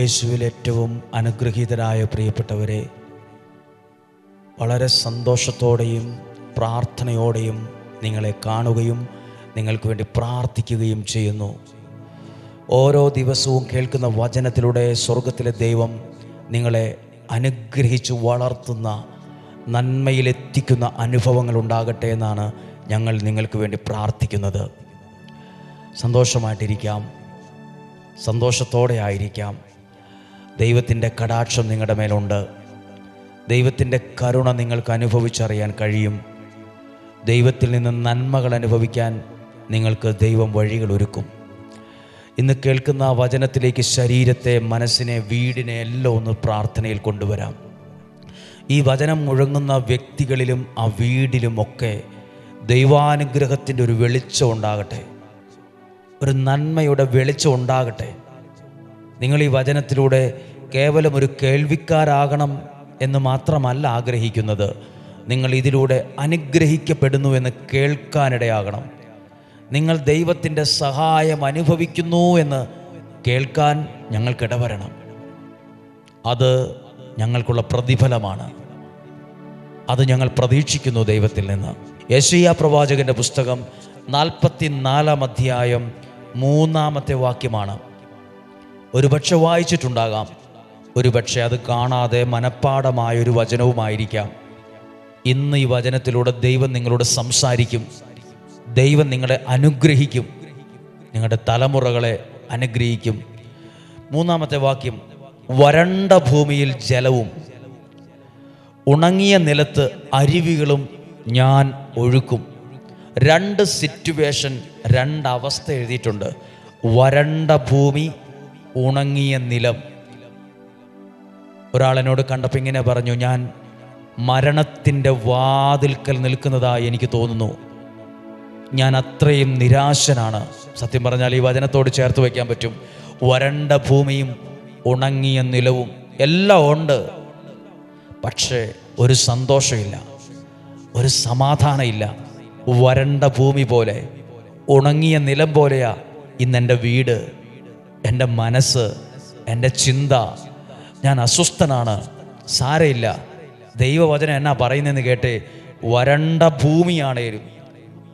യേശുവിൽ ഏറ്റവും അനുഗ്രഹീതരായ പ്രിയപ്പെട്ടവരെ വളരെ സന്തോഷത്തോടെയും പ്രാർത്ഥനയോടെയും നിങ്ങളെ കാണുകയും നിങ്ങൾക്ക് വേണ്ടി പ്രാർത്ഥിക്കുകയും ചെയ്യുന്നു. ഓരോ ദിവസവും കേൾക്കുന്ന വചനത്തിലൂടെ സ്വർഗത്തിലെ ദൈവം നിങ്ങളെ അനുഗ്രഹിച്ചു വളർത്തുന്ന നന്മയിലെത്തിക്കുന്ന അനുഭവങ്ങൾ ഉണ്ടാകട്ടെ എന്നാണ് ഞങ്ങൾ നിങ്ങൾക്ക് വേണ്ടി പ്രാർത്ഥിക്കുന്നത്. സന്തോഷമായിട്ടിരിക്കാം. സന്തോഷത്തോടെ ആയിരിക്കാം. ദൈവത്തിന്റെ കടാക്ഷം നിങ്ങളുടെ മേലുണ്ട്. ദൈവത്തിന്റെ കരുണ നിങ്ങൾക്ക് അനുഭവിച്ചറിയാൻ കഴിയും. ദൈവത്തിൽ നിന്ന് നന്മകൾ അനുഭവിക്കാൻ നിങ്ങൾക്ക് ദൈവം വഴികൾ ഒരുക്കും. ഇന്ന് കേൾക്കുന്ന വചനത്തിലേക്ക് ശരീരത്തെ മനസ്സിനെ വീടിനെ എല്ലാം ഒന്ന് പ്രാർത്ഥനയിൽ കൊണ്ടുവരാം. ഈ വചനം മുഴങ്ങുന്ന വ്യക്തികളിലും ആ വീടിലുമൊക്കെ ദൈവാനുഗ്രഹത്തിന്റെ ഒരു വെളിച്ചം ഉണ്ടാകട്ടെ. ഒരു നന്മയുടെ വെളിച്ചം ഉണ്ടാകട്ടെ. നിങ്ങൾ ഈ വചനത്തിലൂടെ കേവലം ഒരു കേൾവിക്കാരാകണം എന്ന് മാത്രമല്ല ആഗ്രഹിക്കുന്നത്. നിങ്ങൾ ഇതിലൂടെ അനുഗ്രഹിക്കപ്പെടുന്നു എന്ന് കേൾക്കാനിടയാകണം. നിങ്ങൾ ദൈവത്തിന്റെ സഹായം അനുഭവിക്കുന്നു എന്ന് കേൾക്കാൻ ഞങ്ങൾക്കിടവരണം അത് ഞങ്ങൾക്കുള്ള പ്രതിഫലമാണ്. അത് ഞങ്ങൾ പ്രതീക്ഷിക്കുന്നു ദൈവത്തിൽ നിന്ന്. യശയ്യ പ്രവാചകന്റെ പുസ്തകം നാൽപ്പത്തി നാലാം അധ്യായം മൂന്നാമത്തെ വാക്യമാണ്. ഒരുപക്ഷെ വായിച്ചിട്ടുണ്ടാകാം. ഒരുപക്ഷെ അത് കാണാതെ മനഃപ്പാടമായ ഒരു വചനവുമായിരിക്കാം. ഇന്ന് ഈ വചനത്തിലൂടെ ദൈവം നിങ്ങളോട് സംസാരിക്കും. ദൈവം നിങ്ങളെ അനുഗ്രഹിക്കും. നിങ്ങളുടെ തലമുറകളെ അനുഗ്രഹിക്കും. മൂന്നാമത്തെ വാക്യം വരണ്ട ഭൂമിയിൽ ജലവും ഉണങ്ങിയ നിലത്ത് അരുവികളും ഞാൻ ഒഴുക്കും. രണ്ട് സിറ്റുവേഷൻ രണ്ടവസ്ഥ എഴുതിയിട്ടുണ്ട്. വരണ്ട ഭൂമി ഉണങ്ങിയ നിലം. ഒരാളെന്നോട് കണ്ടപ്പോൾ ഇങ്ങനെ പറഞ്ഞു ഞാൻ മരണത്തിന്റെ വാതിൽക്കൽ നിൽക്കുന്നതായി എനിക്ക് തോന്നുന്നു. ഞാൻ അത്രയും നിരാശനാണ്. സത്യം പറഞ്ഞാൽ ഈ വചനത്തോട് ചേർത്ത് വയ്ക്കാൻ പറ്റും. വരണ്ട ഭൂമിയും ഉണങ്ങിയ നിലവും എല്ലാം ഉണ്ട്. പക്ഷേ ഒരു സന്തോഷമില്ല ഒരു സമാധാനമില്ല. വരണ്ട ഭൂമി പോലെ ഉണങ്ങിയ നിലം പോലെയാ ഇന്ന് എന്റെ വീട് എന്റെ മനസ്സ് എന്റെ ചിന്ത. ഞാൻ അസ്വസ്ഥനാണ്. സാരയില്ല. ദൈവവചനം എന്നാ പറയുന്നതെന്ന് കേട്ടെ വരണ്ട ഭൂമിയാണേലും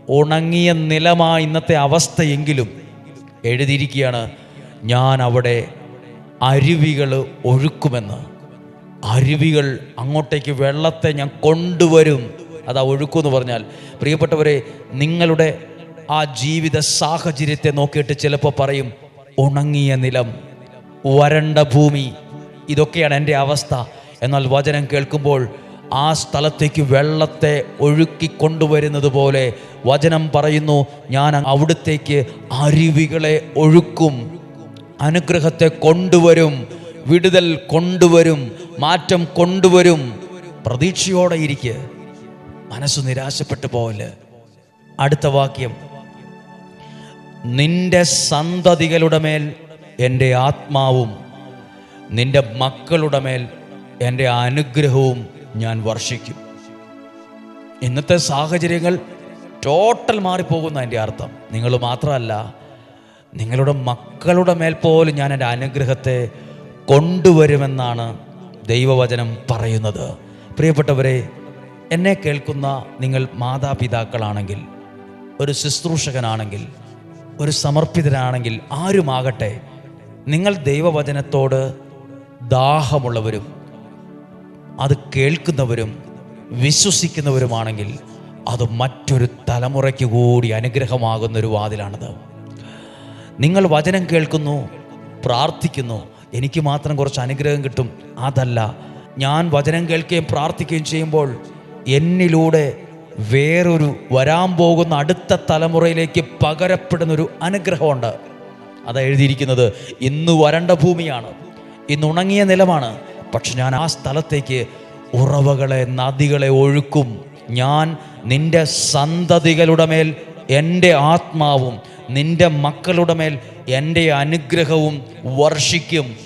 ഉണങ്ങിയ നിലമായ ഇന്നത്തെ അവസ്ഥയെങ്കിലും എഴുതിയിരിക്കുകയാണ്. ഞാൻ അവിടെ അരുവികൾ ഒഴുക്കുമെന്ന്. അരുവികൾ അങ്ങോട്ടേക്ക് വെള്ളത്തെ ഞാൻ കൊണ്ടുവരും. അതാ ഒഴുക്കുമെന്ന് പറഞ്ഞാൽ. പ്രിയപ്പെട്ടവരെ നിങ്ങളുടെ ആ ജീവിത സാഹചര്യത്തെ നോക്കിയിട്ട് ചിലപ്പോൾ പറയും ഉണങ്ങിയ നിലം വരണ്ട ഭൂമി. ഇതൊക്കെയാണ് എന്റെ അവസ്ഥ. എന്നാൽ വചനം കേൾക്കുമ്പോൾ ആ സ്ഥലത്തേക്ക് വെള്ളത്തെ ഒഴുക്കി കൊണ്ടുവരുന്നത് പോലെ വചനം പറയുന്നു ഞാൻ അവിടത്തേക്ക് അരുവികളെ ഒഴുക്കും അനുഗ്രഹത്തെ കൊണ്ടുവരും വിടുതൽ കൊണ്ടുവരും മാറ്റം കൊണ്ടുവരും. പ്രതീക്ഷയോടെ ഇരിക്കുക മനസ്സ് നിരാശപ്പെട്ടു പോലെ അടുത്ത വാക്യം. നിന്റെ സന്തതികളുടെ മേൽ എന്റെ ആത്മാവും നിന്റെ മക്കളുടെ മേൽ എന്റെ അനുഗ്രഹവും ഞാൻ വർഷിക്കും. ഇന്നത്തെ സാഹചര്യങ്ങൾ ടോട്ടൽ മാറിപ്പോകുന്ന എന്റെ അർത്ഥം. നിങ്ങൾ മാത്രമല്ല നിങ്ങളുടെ മക്കളുടെ മേൽ പോലും ഞാൻ എന്റെ അനുഗ്രഹത്തെ കൊണ്ടുവരുമെന്നാണ് ദൈവവചനം പറയുന്നത്. പ്രിയപ്പെട്ടവരെ എന്നെ കേൾക്കുന്ന നിങ്ങൾ മാതാപിതാക്കളാണെങ്കിൽ ഒരു ശുശ്രൂഷകനാണെങ്കിൽ ഒരു സമർപ്പിതനാണെങ്കിൽ ആരുമാകട്ടെ നിങ്ങൾ ദൈവവചനത്തോട് ദാഹമുള്ളവരും അത് കേൾക്കുന്നവരും വിശ്വസിക്കുന്നവരുമാണെങ്കിൽ അത് മറ്റൊരു തലമുറയ്ക്ക് കൂടി അനുഗ്രഹമാകുന്ന ഒരു വാതിലാണത്. നിങ്ങൾ വചനം കേൾക്കുന്നു പ്രാർത്ഥിക്കുന്നു എനിക്ക് മാത്രം കുറച്ച് അനുഗ്രഹം കിട്ടും. അതല്ല ഞാൻ വചനം കേൾക്കുകയും പ്രാർത്ഥിക്കുകയും ചെയ്യുമ്പോൾ എന്നിലൂടെ വേറൊരു വരാൻ പോകുന്ന അടുത്ത തലമുറയിലേക്ക് പകരപ്പെടുന്നൊരു അനുഗ്രഹമുണ്ട്. അതാ എഴുതിയിരിക്കുന്നത് ഇന്ന് വരണ്ട ഭൂമിയാണ്. ഇന്ന് ഉണങ്ങിയ നിലമാണ്. പക്ഷെ ഞാൻ ആ സ്ഥലത്തേക്ക് ഉറവകളെ നദികളെ ഒഴുക്കും. ഞാൻ നിന്റെ സന്തതികളുടെ മേൽ എന്റെ ആത്മാവും നിന്റെ മക്കളുടെ മേൽ എന്റെ അനുഗ്രഹവും വർഷിക്കും.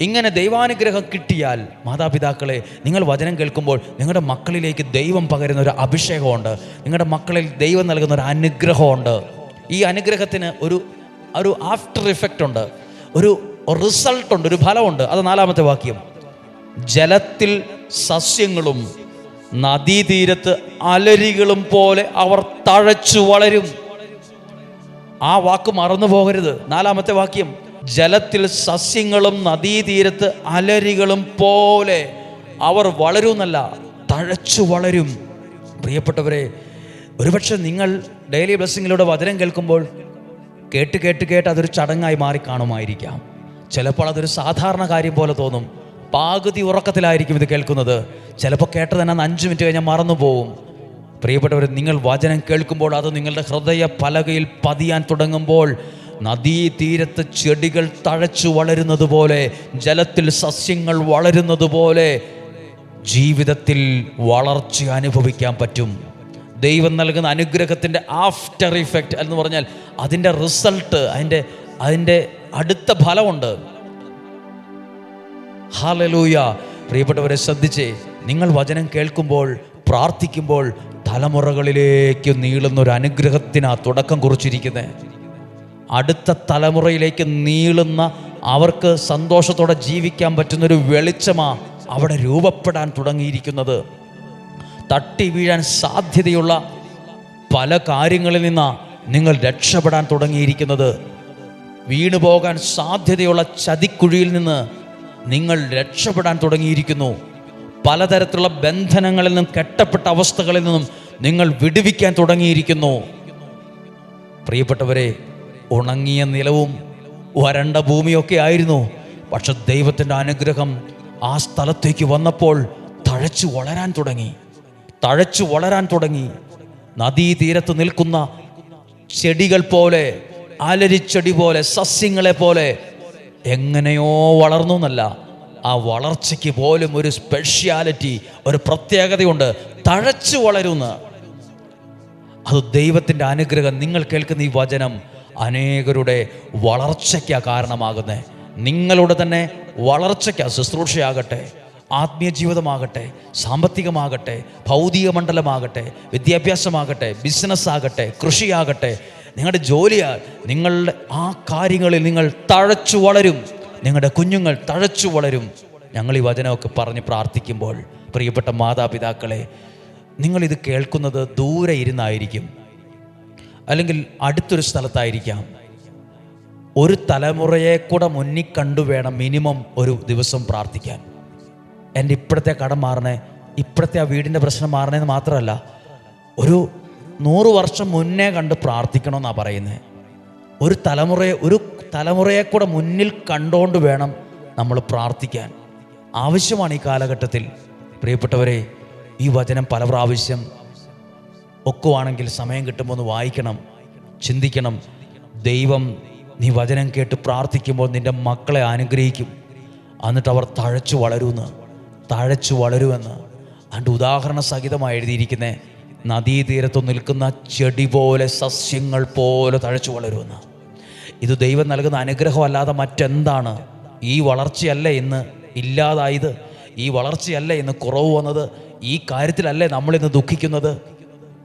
ഇങ്ങനെ ദൈവാനുഗ്രഹം കിട്ടിയാൽ മാതാപിതാക്കളെ നിങ്ങൾ വചനം കേൾക്കുമ്പോൾ നിങ്ങളുടെ മക്കളിലേക്ക് ദൈവം പകരുന്ന ഒരു അഭിഷേകമുണ്ട്. നിങ്ങളുടെ മക്കളിൽ ദൈവം നൽകുന്ന ഒരു അനുഗ്രഹമുണ്ട്. ഈ അനുഗ്രഹത്തിന് ഒരു ഒരു ആഫ്റ്റർ ഇഫക്റ്റ് ഉണ്ട്. ഒരു റിസൾട്ട് ഉണ്ട് ഒരു ഫലമുണ്ട്. അത് നാലാമത്തെ വാക്യം. ജലത്തിൽ സസ്യങ്ങളും നദീതീരത്ത് അലരികളും പോലെ അവർ തഴച്ചു വളരും. ആ വാക്ക് മറന്നു പോകരുത്. നാലാമത്തെ വാക്യം. ജലത്തിൽ സസ്യങ്ങളും നദീതീരത്ത് അലരികളും പോലെ അവർ വളരുന്നല്ല തഴച്ചു വളരും. പ്രിയപ്പെട്ടവരെ ഒരുപക്ഷെ നിങ്ങൾ ഡെയിലി ബ്ലെസ്സിങ്ങിലൂടെ വചനം കേൾക്കുമ്പോൾ കേട്ട് കേട്ട് കേട്ട് അതൊരു ചടങ്ങായി മാറി കാണുമായിരിക്കാം ചിലപ്പോൾ അതൊരു സാധാരണ കാര്യം പോലെ തോന്നും. പാകുതി ഉറക്കത്തിലായിരിക്കും ഇത് കേൾക്കുന്നത്. ചിലപ്പോൾ കേട്ടത് തന്നെ അഞ്ച് മിനിറ്റ് കഴിഞ്ഞാൽ മറന്നു പോവും. പ്രിയപ്പെട്ടവർ നിങ്ങൾ വചനം കേൾക്കുമ്പോൾ അത് നിങ്ങളുടെ ഹൃദയ പലകയിൽ പതിയാൻ തുടങ്ങുമ്പോൾ നദീ തീരത്ത് ചെടികൾ തഴച്ചു വളരുന്നത് പോലെ ജലത്തിൽ സസ്യങ്ങൾ വളരുന്നത് പോലെ ജീവിതത്തിൽ വളർച്ച അനുഭവിക്കാൻ പറ്റും. ദൈവം നൽകുന്ന അനുഗ്രഹത്തിന്റെ ആഫ്റ്റർ ഇഫക്റ്റ് എന്ന് പറഞ്ഞാൽ അതിന്റെ റിസൾട്ട് അതിന്റെ അതിന്റെ അടുത്ത ഫലമുണ്ട്. ഹാലലൂയ പ്രിയപ്പെട്ടവരെ ശ്രദ്ധിച്ച്. നിങ്ങൾ വചനം കേൾക്കുമ്പോൾ പ്രാർത്ഥിക്കുമ്പോൾ തലമുറകളിലേക്ക് നീളുന്ന ഒരു അനുഗ്രഹത്തിനാ തുടക്കം കുറിച്ചിരിക്കുന്നത് അടുത്ത തലമുറയിലേക്ക് നീളുന്ന അവർക്ക് സന്തോഷത്തോടെ ജീവിക്കാൻ പറ്റുന്നൊരു വെളിച്ചമാ അവിടെ രൂപപ്പെടാൻ തുടങ്ങിയിരിക്കുന്നത്. തട്ടി വീഴാൻ സാധ്യതയുള്ള പല കാര്യങ്ങളിൽ നിന്നാണ് നിങ്ങൾ രക്ഷപ്പെടാൻ തുടങ്ങിയിരിക്കുന്നത്. വീണു പോകാൻ സാധ്യതയുള്ള ചതിക്കുഴിയിൽ നിന്ന് നിങ്ങൾ രക്ഷപ്പെടാൻ തുടങ്ങിയിരിക്കുന്നു. പലതരത്തിലുള്ള ബന്ധനങ്ങളിൽ നിന്നും കെട്ടപ്പെട്ട അവസ്ഥകളിൽ നിന്നും നിങ്ങൾ വിടുവിക്കാൻ തുടങ്ങിയിരിക്കുന്നു. പ്രിയപ്പെട്ടവരെ ഉണങ്ങിയ നിലവും വരണ്ട ഭൂമിയൊക്കെ ആയിരുന്നു. പക്ഷെ ദൈവത്തിന്റെ അനുഗ്രഹം ആ സ്ഥലത്തേക്ക് വന്നപ്പോൾ തഴച്ചു വളരാൻ തുടങ്ങി. തഴച്ചു വളരാൻ തുടങ്ങി. നദീതീരത്ത് നിൽക്കുന്ന ചെടികൾ പോലെ അലരിച്ചെടി പോലെ സസ്യങ്ങളെ പോലെ എങ്ങനെയോ വളർന്നു എന്നല്ല ആ വളർച്ചയ്ക്ക് പോലും ഒരു സ്പെഷ്യാലിറ്റി ഒരു പ്രത്യേകതയുണ്ട്. തഴച്ചു വളരുന്ന. അത് ദൈവത്തിന്റെ അനുഗ്രഹം. നിങ്ങൾ കേൾക്കുന്ന ഈ വചനം അനേകരുടെ വളർച്ചയ്ക്കാ കാരണമാകുന്നത് നിങ്ങളുടെ തന്നെ വളർച്ചയ്ക്കാ ശുശ്രൂഷയാകട്ടെ ആത്മീയ ജീവിതമാകട്ടെ സാമ്പത്തികമാകട്ടെ ഭൗതിക മണ്ഡലമാകട്ടെ വിദ്യാഭ്യാസമാകട്ടെ ബിസിനസ്സാകട്ടെ കൃഷിയാകട്ടെ നിങ്ങളുടെ ജോലിയാൽ നിങ്ങളുടെ ആ കാര്യങ്ങളിൽ നിങ്ങൾ തഴച്ചു വളരും. നിങ്ങളുടെ കുഞ്ഞുങ്ങൾ തഴച്ചു വളരും. ഞങ്ങൾ ഈ വചനമൊക്കെ പറഞ്ഞ് പ്രാർത്ഥിക്കുമ്പോൾ പ്രിയപ്പെട്ട മാതാപിതാക്കളെ നിങ്ങളിത് കേൾക്കുന്നത് ദൂരെ ഇരുന്നായിരിക്കും. അല്ലെങ്കിൽ അടുത്തൊരു സ്ഥലത്തായിരിക്കാം. ഒരു തലമുറയെ കൂടെ മുന്നിൽ കണ്ടു വേണം മിനിമം ഒരു ദിവസം പ്രാർത്ഥിക്കാൻ. എന്റെ ഇപ്പോഴത്തെ കടം മാറണേ ഇപ്പോഴത്തെ ആ വീടിന്റെ പ്രശ്നം മാറണേന്ന് മാത്രമല്ല ഒരു നൂറ് വർഷം മുന്നേ കണ്ട് പ്രാർത്ഥിക്കണമെന്നാണ് പറയുന്നത് ഒരു തലമുറയെ ഒരു തലമുറയെ കൂടെ മുന്നിൽ കണ്ടുകൊണ്ട് വേണം നമ്മൾ പ്രാർത്ഥിക്കാൻ. ആവശ്യമാണ് ഈ കാലഘട്ടത്തിൽ. പ്രിയപ്പെട്ടവരെ ഈ വചനം പല പ്രാവശ്യം ഒക്കുവാണെങ്കിൽ സമയം കിട്ടുമ്പോൾ ഒന്ന് വായിക്കണം ചിന്തിക്കണം. ദൈവം നീ വചനം കേട്ട് പ്രാർത്ഥിക്കുമ്പോൾ നിന്റെ മക്കളെ അനുഗ്രഹിക്കും. എന്നിട്ട് അവർ തഴച്ചു വളരുമെന്ന് തഴച്ചു വളരുമെന്ന്. അതിന്റെ ഉദാഹരണ സഹിതമായി എഴുതിയിരിക്കുന്നത് നദീതീരത്തു നിൽക്കുന്ന ചെടി പോലെ സസ്യങ്ങൾ പോലെ തഴച്ചു വളരുമെന്ന് ഇത് ദൈവം നൽകുന്ന അനുഗ്രഹമല്ലാതെ മറ്റെന്താണ്? ഈ വളർച്ചയല്ല ഇന്ന് ഇല്ലാതായത്? ഈ വളർച്ചയല്ല ഇന്ന് കുറവ് വന്നത്? ഈ കാര്യത്തിലല്ലേ നമ്മളിന്ന് ദുഃഖിക്കുന്നത്?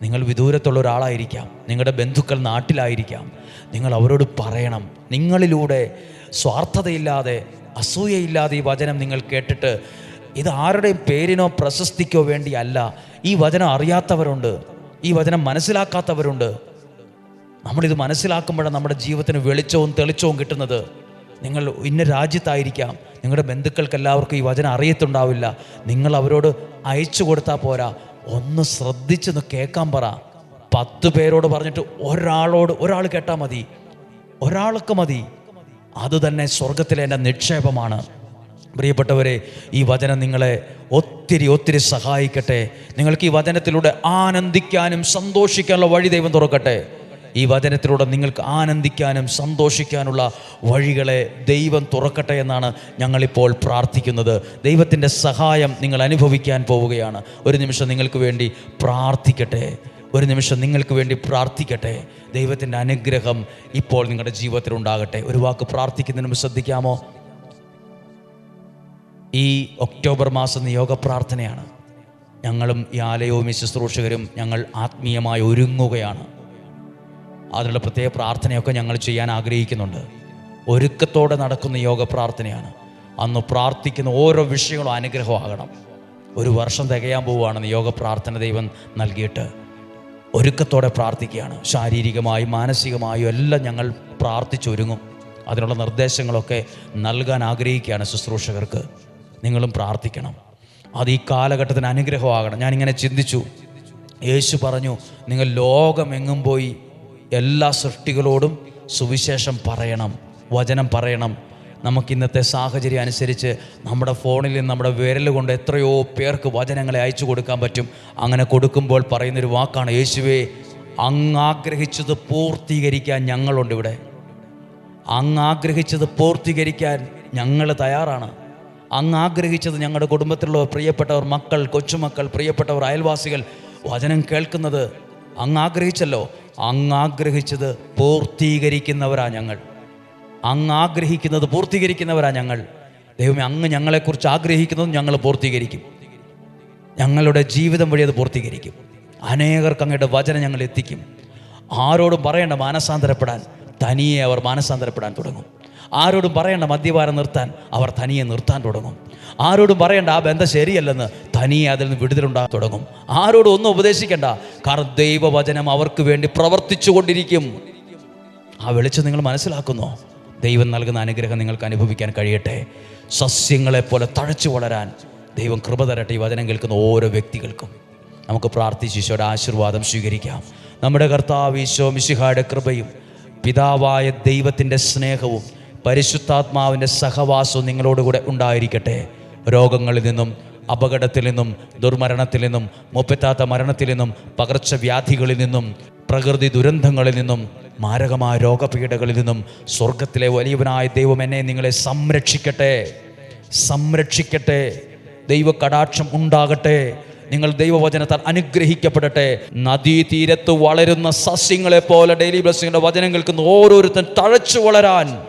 നിങ്ങൾ വിദൂരത്തുള്ള ഒരാളായിരിക്കാം. നിങ്ങളുടെ ബന്ധുക്കൾ നാട്ടിലായിരിക്കാം. നിങ്ങൾ അവരോട് പറയണം. നിങ്ങളിലൂടെ സ്വാർത്ഥതയില്ലാതെ അസൂയയില്ലാതെ ഈ വചനം നിങ്ങൾ കേട്ടിട്ട് ഇത് ആരുടെയും പേരിനോ പ്രശസ്തിക്കോ വേണ്ടിയല്ല. ഈ വചനം അറിയാത്തവരുണ്ട്. ഈ വചനം മനസ്സിലാക്കാത്തവരുണ്ട്. നമ്മളിത് മനസ്സിലാക്കുമ്പോഴാണ് നമ്മുടെ ജീവിതത്തിന് വെളിച്ചവും തെളിച്ചവും കിട്ടുന്നത്. നിങ്ങൾ ഇന്ന രാജ്യത്തായിരിക്കാം. നിങ്ങളുടെ ബന്ധുക്കൾക്ക് എല്ലാവർക്കും ഈ വചനം അറിയത്തുണ്ടാവില്ല. നിങ്ങൾ അവരോട് അയച്ചു കൊടുത്താൽ പോരാ. ഒന്ന് ശ്രദ്ധിച്ചൊന്ന് കേൾക്കാൻ പറ. പത്ത് പേരോട് പറഞ്ഞിട്ട് ഒരാളോട് ഒരാൾ കേട്ടാൽ മതി. ഒരാൾക്ക് മതി. അത് തന്നെ സ്വർഗത്തിലെ എന്റെ നിക്ഷേപമാണ്. പ്രിയപ്പെട്ടവരെ ഈ വചനം നിങ്ങളെ ഒത്തിരി ഒത്തിരി സഹായിക്കട്ടെ. നിങ്ങൾക്ക് ഈ വചനത്തിലൂടെ ആനന്ദിക്കാനും സന്തോഷിക്കാനുള്ള വഴി ദൈവം തുറക്കട്ടെ. ഈ വചനത്തിലൂടെ നിങ്ങൾക്ക് ആനന്ദിക്കാനും സന്തോഷിക്കാനുള്ള വഴികളെ ദൈവം തുറക്കട്ടെ എന്നാണ് ഞങ്ങളിപ്പോൾ പ്രാർത്ഥിക്കുന്നത്. ദൈവത്തിന്റെ സഹായം നിങ്ങൾ അനുഭവിക്കാൻ പോവുകയാണ്. ഒരു നിമിഷം നിങ്ങൾക്ക് വേണ്ടി പ്രാർത്ഥിക്കട്ടെ. ഒരു നിമിഷം നിങ്ങൾക്ക് വേണ്ടി പ്രാർത്ഥിക്കട്ടെ. ദൈവത്തിന്റെ അനുഗ്രഹം ഇപ്പോൾ നിങ്ങളുടെ ജീവിതത്തിലുണ്ടാകട്ടെ. ഒരു വാക്ക് പ്രാർത്ഥിക്കുന്നതിന് ശ്രദ്ധിക്കാമോ? ഈ ഒക്ടോബർ മാസം നിയോഗ പ്രാർത്ഥനയാണ്. ഞങ്ങളും ഈ ആലയവും ഈ ശുശ്രൂഷകരും ഞങ്ങൾ ആത്മീയമായി ഒരുങ്ങുകയാണ്. അതിനുള്ള പ്രത്യേക പ്രാർത്ഥനയൊക്കെ ഞങ്ങൾ ചെയ്യാൻ ആഗ്രഹിക്കുന്നുണ്ട്. ഒരുക്കത്തോടെ നടക്കുന്ന യോഗ പ്രാർത്ഥനയാണ്. അന്ന് പ്രാർത്ഥിക്കുന്ന ഓരോ വിഷയങ്ങളും അനുഗ്രഹമാകണം. ഒരു വർഷം തികയാൻ പോവുകയാണ് യോഗ പ്രാർത്ഥന ദൈവം നൽകിയിട്ട്. ഒരുക്കത്തോടെ പ്രാർത്ഥിക്കുകയാണ്. ശാരീരികമായും മാനസികമായും എല്ലാം ഞങ്ങൾ പ്രാർത്ഥിച്ചൊരുങ്ങും. അതിനുള്ള നിർദ്ദേശങ്ങളൊക്കെ നൽകാൻ ആഗ്രഹിക്കുകയാണ് ശുശ്രൂഷകർക്ക്. നിങ്ങളും പ്രാർത്ഥിക്കണം. അത് ഈ കാലഘട്ടത്തിന് അനുഗ്രഹമാകണം. ഞാനിങ്ങനെ ചിന്തിച്ചു. യേശു പറഞ്ഞു നിങ്ങൾ ലോകമെങ്ങും പോയി എല്ലാ സൃഷ്ടികളോടും സുവിശേഷം പറയണം വചനം പറയണം. നമുക്ക് ഇന്നത്തെ സാഹചര്യം അനുസരിച്ച് നമ്മുടെ ഫോണിൽ നിന്ന് നമ്മുടെ വിരൽ കൊണ്ട് എത്രയോ പേർക്ക് വചനങ്ങളെ അയച്ചു കൊടുക്കാൻ പറ്റും. അങ്ങനെ കൊടുക്കുമ്പോൾ പറയുന്നൊരു വാക്കാണ് യേശുവേ അങ്ങ് ആഗ്രഹിച്ചത് പൂർത്തീകരിക്കാൻ ഞങ്ങളുണ്ട് ഇവിടെ. അങ്ങ് ആഗ്രഹിച്ചത് പൂർത്തീകരിക്കാൻ ഞങ്ങൾ തയ്യാറാണ്. അങ്ങ് ആഗ്രഹിച്ചത് ഞങ്ങളുടെ കുടുംബത്തിലുള്ള പ്രിയപ്പെട്ടവർ മക്കൾ കൊച്ചുമക്കൾ പ്രിയപ്പെട്ടവർ അയൽവാസികൾ വചനം കേൾക്കുന്നത് അങ്ങ് ആഗ്രഹിച്ചല്ലോ. അങ്ങ് ആഗ്രഹിച്ചത് പൂർത്തീകരിക്കുന്നവരാ ഞങ്ങൾ. അങ്ങ് ആഗ്രഹിക്കുന്നത് പൂർത്തീകരിക്കുന്നവരാ ഞങ്ങൾ. ദൈവമേ അങ്ങ് ഞങ്ങളെക്കുറിച്ച് ആഗ്രഹിക്കുന്നത് ഞങ്ങൾ പൂർത്തീകരിക്കും. ഞങ്ങളുടെ ജീവിതം വഴി അത് പൂർത്തീകരിക്കും. അനേകർക്ക് അങ്ങയുടെ വചനം ഞങ്ങൾ എത്തിക്കും. ആരോടും പറയേണ്ട മാനസാന്തരപ്പെടാൻ തനിയെ അവർ മാനസാന്തരപ്പെടാൻ തുടങ്ങും. ആരോടും പറയേണ്ട മദ്യപാനം നിർത്താൻ അവർ തനിയെ നിർത്താൻ തുടങ്ങും. ആരോടും പറയേണ്ട ആ ബന്ധം ശരിയല്ലെന്ന് തനിയെ അതിൽ നിന്ന് വിടുതലുണ്ടാകാൻ തുടങ്ങും. ആരോടും ഒന്നും ഉപദേശിക്കേണ്ട. കാരണം ദൈവവചനം അവർക്ക് വേണ്ടി പ്രവർത്തിച്ചു കൊണ്ടിരിക്കും ആ വെളിച്ചം നിങ്ങൾ മനസ്സിലാക്കുന്നു? ദൈവം നൽകുന്ന അനുഗ്രഹം നിങ്ങൾക്ക് അനുഭവിക്കാൻ കഴിയട്ടെ. സസ്യങ്ങളെപ്പോലെ തഴച്ചു വളരാൻ ദൈവം കൃപ തരട്ടെ ഈ വചനം കേൾക്കുന്ന ഓരോ വ്യക്തികൾക്കും. നമുക്ക് പ്രാർത്ഥിച്ച് ഈശോയുടെ ആശീർവാദം സ്വീകരിക്കാം. നമ്മുടെ കർത്താവ് ഈശോ മിശിഹായുടെ കൃപയും പിതാവായ ദൈവത്തിന്റെ സ്നേഹവും പരിശുദ്ധാത്മാവിന്റെ സഹവാസം നിങ്ങളോടുകൂടെ ഉണ്ടായിരിക്കട്ടെ. രോഗങ്ങളിൽ നിന്നും അപകടത്തിൽ നിന്നും ദുർമരണത്തിൽ നിന്നും മുപ്പത്താത്ത മരണത്തിൽ നിന്നും പകർച്ചവ്യാധികളിൽ നിന്നും പ്രകൃതി ദുരന്തങ്ങളിൽ നിന്നും മാരകമായ രോഗപീഠകളിൽ നിന്നും സ്വർഗത്തിലെ വലിയവനായ ദൈവം എന്നെ നിങ്ങളെ സംരക്ഷിക്കട്ടെ. സംരക്ഷിക്കട്ടെ. ദൈവ കടാക്ഷം ഉണ്ടാകട്ടെ. നിങ്ങൾ ദൈവവചനത്താൽ അനുഗ്രഹിക്കപ്പെടട്ടെ. നദീതീരത്ത് വളരുന്ന സസ്യങ്ങളെ പോലെ ഡെയിലി ബ്ലസ്സിങ്ങളുടെ വചനം കേൾക്കുന്ന ഓരോരുത്തൻ തഴച്ചു വളരാൻ.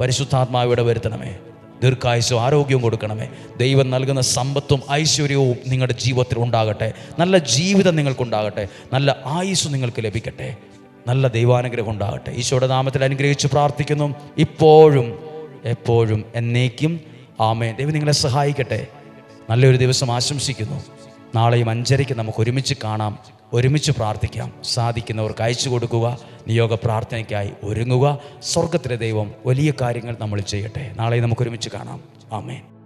പരിശുദ്ധാത്മാവിടെ വരുത്തണമേ. ദീർഘായുസും ആരോഗ്യവും കൊടുക്കണമേ. ദൈവം നൽകുന്ന സമ്പത്തും ഐശ്വര്യവും നിങ്ങളുടെ ജീവിതത്തിൽ ഉണ്ടാകട്ടെ. നല്ല ജീവിതം നിങ്ങൾക്കുണ്ടാകട്ടെ. നല്ല ആയുസ് നിങ്ങൾക്ക് ലഭിക്കട്ടെ. നല്ല ദൈവാനുഗ്രഹം ഉണ്ടാകട്ടെ. ഈശോയുടെ നാമത്തിൽ അനുഗ്രഹിച്ച് പ്രാർത്ഥിക്കുന്നു. ഇപ്പോഴും എപ്പോഴും എന്നേക്കും. ആമേ ദൈവം നിങ്ങളെ സഹായിക്കട്ടെ. നല്ലൊരു ദിവസം ആശംസിക്കുന്നു. നാളെയും അഞ്ചരയ്ക്ക് നമുക്ക് ഒരുമിച്ച് കാണാം ഒരുമിച്ച് പ്രാർത്ഥിക്കാം. സാധിക്കുന്നവർക്ക് അയച്ചു കൊടുക്കുക നിയോഗ പ്രാർത്ഥനയ്ക്കായി ഒരുങ്ങുക. സ്വർഗത്തിലെ ദൈവം വലിയ കാര്യങ്ങൾ നമ്മൾ ചെയ്യട്ടെ. നാളെ നമുക്ക് ഒരുമിച്ച് കാണാം. ആമേൻ.